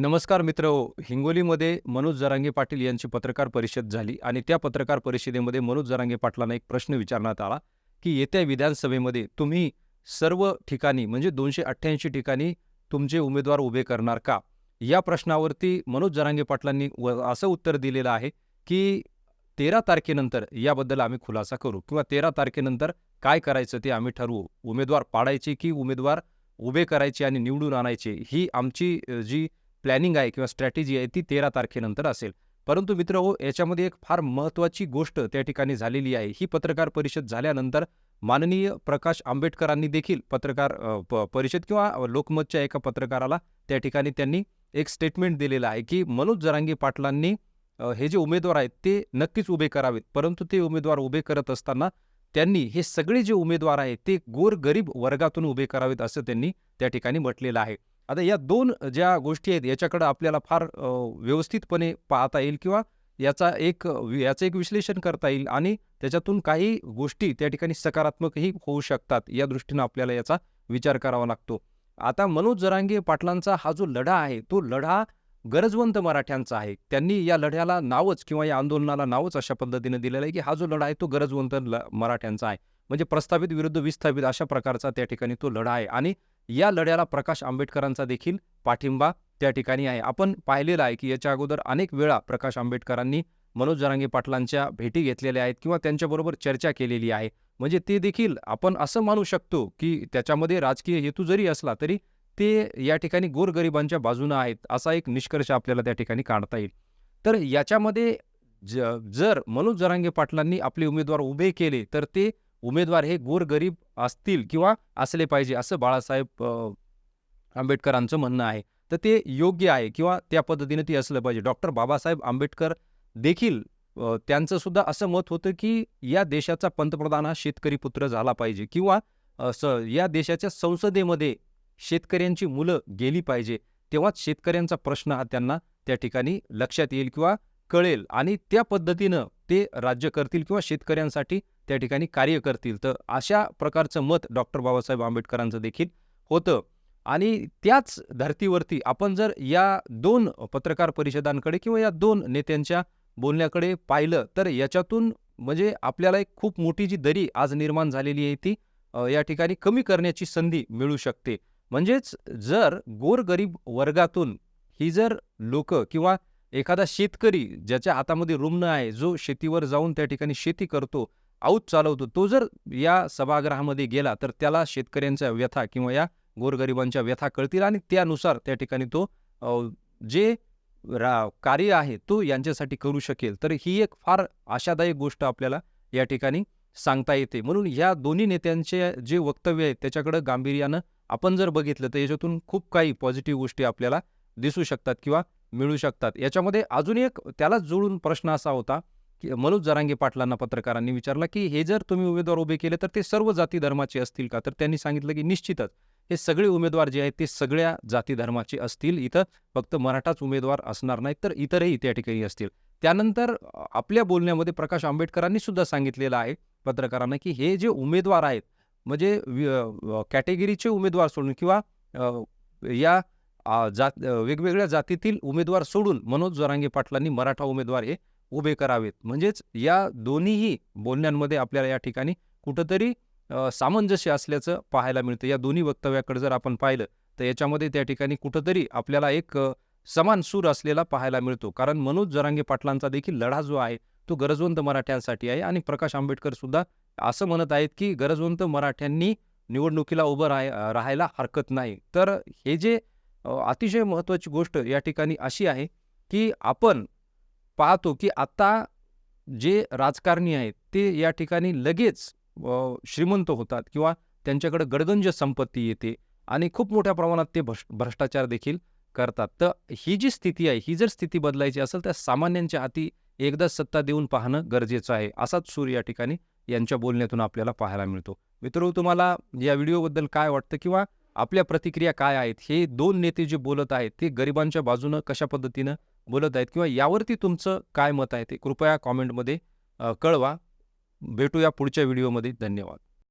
नमस्कार मित्र हिंगोलीमध्ये मनोज जरांगे पाटील यांची पत्रकार परिषद झाली आणि त्या पत्रकार परिषदेमध्ये मनोज जरांगे पाटलांना एक प्रश्न विचारण्यात आला की येत्या विधानसभेमध्ये तुम्ही सर्व ठिकाणी म्हणजे दोनशे अठ्ठ्याऐंशी ठिकाणी तुमचे उमेदवार उभे करणार का? या प्रश्नावरती मनोज जरांगे पाटलांनी व असं उत्तर दिलेलं आहे की तेरा तारखेनंतर याबद्दल आम्ही खुलासा करू किंवा तेरा तारखेनंतर काय करायचं ते आम्ही ठरवू. उमेदवार पाडायचे की उमेदवार उभे करायचे आणि निवडून आणायचे ही आमची जी प्लॅनिंग आहे किंवा स्ट्रॅटेजी आहे ती तेरा तारखेनंतर असेल. परंतु मित्र हो याच्यामध्ये एक फार महत्त्वाची गोष्ट त्या ठिकाणी झालेली आहे. ही पत्रकार परिषद झाल्यानंतर माननीय प्रकाश आंबेडकरांनी देखील पत्रकार प- परिषद किंवा लोकमतच्या एका पत्रकाराला त्या ठिकाणी त्यांनी एक स्टेटमेंट दिलेलं आहे की मनोज जरांगे पाटलांनी हे जे उमेदवार आहेत ते नक्कीच उभे करावेत. परंतु ते उमेदवार उभे करत असताना त्यांनी हे सगळे जे उमेदवार आहेत ते गोरगरीब वर्गातून उभे करावेत असं त्यांनी त्या ठिकाणी म्हटलेलं आहे. आता या दोन ज्या गोष्टी आहेत याच्याकडं आपल्याला फार व्यवस्थितपणे पाहता येईल किंवा याचा एक याचं एक विश्लेषण करता येईल आणि त्याच्यातून काही गोष्टी त्या ठिकाणी सकारात्मकही होऊ शकतात या दृष्टीनं आपल्याला याचा विचार करावा लागतो. आता मनोज जरांगे पाटलांचा हा जो लढा आहे तो लढा गरजवंत मराठ्यांचा आहे. त्यांनी या लढ्याला नावच किंवा या आंदोलनाला नावच अशा पद्धतीने दिलेलं आहे की हा जो लढा आहे तो गरजवंत ल- मराठ्यांचा आहे. म्हणजे प्रस्थापित विरुद्ध विस्थापित अशा प्रकारचा त्या ठिकाणी तो लढा आहे आणि या लढ्याला प्रकाश आंबेडकरांचा देखील पाठिंबा त्या ठिकाणी आहे. आपण पाहिलेलं आहे की याच्या अगोदर अनेक वेळा प्रकाश आंबेडकरांनी मनोज जरांगे पाटलांच्या भेटी घेतलेल्या आहेत किंवा त्यांच्याबरोबर चर्चा केलेली आहे. म्हणजे ते देखील आपण असं मानू शकतो की त्याच्यामध्ये राजकीय हेतू जरी असला तरी ते या ठिकाणी गोरगरिबांच्या बाजूनं आहेत असा एक निष्कर्ष आपल्याला त्या ठिकाणी काढता येईल. तर याच्यामध्ये ज जर मनोज जरांगे पाटलांनी आपले उमेदवार उभे केले तर ते उमेदवार हे गोरगरीब असतील किंवा असले पाहिजे असं बाळासाहेब आंबेडकरांचं म्हणणं आहे. तर ते योग्य आहे किंवा त्या पद्धतीने ते असलं पाहिजे. डॉक्टर बाबासाहेब आंबेडकर देखील त्यांचंसुद्धा त्यांचं सुद्धा असं मत होतं की या देशाचा पंतप्रधान हा शेतकरी पुत्र झाला पाहिजे किंवा स या देशाच्या संसदेमध्ये शेतकऱ्यांची मुलं गेली पाहिजे तेव्हाच शेतकऱ्यांचा प्रश्न हा त्यांना त्या ठिकाणी लक्षात येईल किंवा कळेल आणि त्या पद्धतीनं ते राज्य करतील किंवा शेतकऱ्यांसाठी त्या ठिकाणी कार्य करतील. तर अशा प्रकारचं मत डॉक्टर बाबासाहेब आंबेडकरांचं देखील होतं. आणि त्याच धर्तीवरती आपण जर या दोन पत्रकार परिषदांकडे किंवा या दोन नेत्यांच्या बोलण्याकडे पाहिलं तर याच्यातून म्हणजे आपल्याला एक खूप मोठी जी दरी आज निर्माण झालेली आहे ती या ठिकाणी कमी करण्याची संधी मिळू शकते. म्हणजेच जर गोरगरीब वर्गातून ही जर लोक किंवा एखादा शेतकरी ज्याच्या हातामध्ये रुग्ण आहे जो शेतीवर जाऊन त्या ठिकाणी शेती करतो आऊत चालवतो तो जर या सभागृहामध्ये गेला तर त्याला शेतकऱ्यांच्या व्यथा किंवा या गोरगरिबांच्या व्यथा कळतील आणि त्यानुसार त्या ठिकाणी तो जे रा कार्य आहे तो यांच्यासाठी करू शकेल. तर ही एक फार आशादायक गोष्ट आपल्याला या ठिकाणी सांगता येते. म्हणून या दोन्ही नेत्यांचे जे वक्तव्य आहे त्याच्याकडं गांभीर्यानं आपण जर बघितलं तर याच्यातून खूप काही पॉझिटिव्ह गोष्टी आपल्याला दिसू शकतात किंवा मिळू शकतात. याच्यामध्ये अजून एक त्यालाच जोडून प्रश्न असा होता की मनोज जरांगे पाटलांना पत्रकारांनी विचारला की हे जर तुम्ही उमेदवार उभे केले तर ते सर्व जाती धर्माचे असतील का? तर त्यांनी सांगितलं की निश्चितच हे सगळे उमेदवार जे आहेत ते सगळ्या जाती धर्माचे असतील. इथं फक्त मराठाच उमेदवार असणार नाहीत तर इतरही त्या ठिकाणी असतील. त्यानंतर आपल्या बोलण्यामध्ये प्रकाश आंबेडकरांनी सुद्धा सांगितलेलं आहे पत्रकारांना की हे जे उमेदवार आहेत म्हणजे कॅटेगरीचे उमेदवार सोडून किंवा या जात वेगवेगळ्या जातीतील उमेदवार सोडून मनोज जोरांगे पाटलांनी मराठा उमेदवार हे उभे करावेत. म्हणजेच या दोन्हीही बोलण्यांमध्ये आपल्याला या ठिकाणी कुठंतरी सामंजस्य असल्याचं पाहायला मिळतं. या दोन्ही वक्तव्याकडे जर आपण पाहिलं तर याच्यामध्ये त्या ठिकाणी कुठंतरी आपल्याला एक समान सूर असलेला पाहायला मिळतो. कारण मनोज जरांगे पाटलांचा देखील लढा जो आहे तो गरजवंत मराठ्यांसाठी आहे आणि प्रकाश आंबेडकर सुद्धा असं म्हणत आहेत की गरजवंत मराठ्यांनी निवडणुकीला उभं राहाय राहायला हरकत नाही. तर हे जे अतिशय महत्त्वाची गोष्ट या ठिकाणी अशी आहे की आपण पाहतो की आता जे राजकारणी आहेत ते या ठिकाणी लगेच श्रीमंत होतात किंवा त्यांच्याकडे गडगंज संपत्ती येते आणि खूप मोठ्या प्रमाणात ते भ्रष् भ्रष्टाचार देखील करतात. तर ही जी स्थिती आहे ही जर स्थिती बदलायची असेल तर सामान्यांच्या हाती एकदा सत्ता देऊन पाहणं गरजेचं आहे असाच सूर या ठिकाणी यांच्या बोलण्यातून आपल्याला पाहायला मिळतो. मित्र तुम्हाला या व्हिडिओबद्दल काय वाटतं किंवा आपल्या प्रतिक्रिया काय आहेत? हे दोन नेते जे बोलत आहेत ते गरिबांच्या बाजूनं कशा पद्धतीनं बोलत आहेत? किंवा यावरती तुमचं काय मत आहे ते कृपया कॉमेंटमध्ये कळवा. भेटूया पुढच्या व्हिडिओमध्ये धन्यवाद.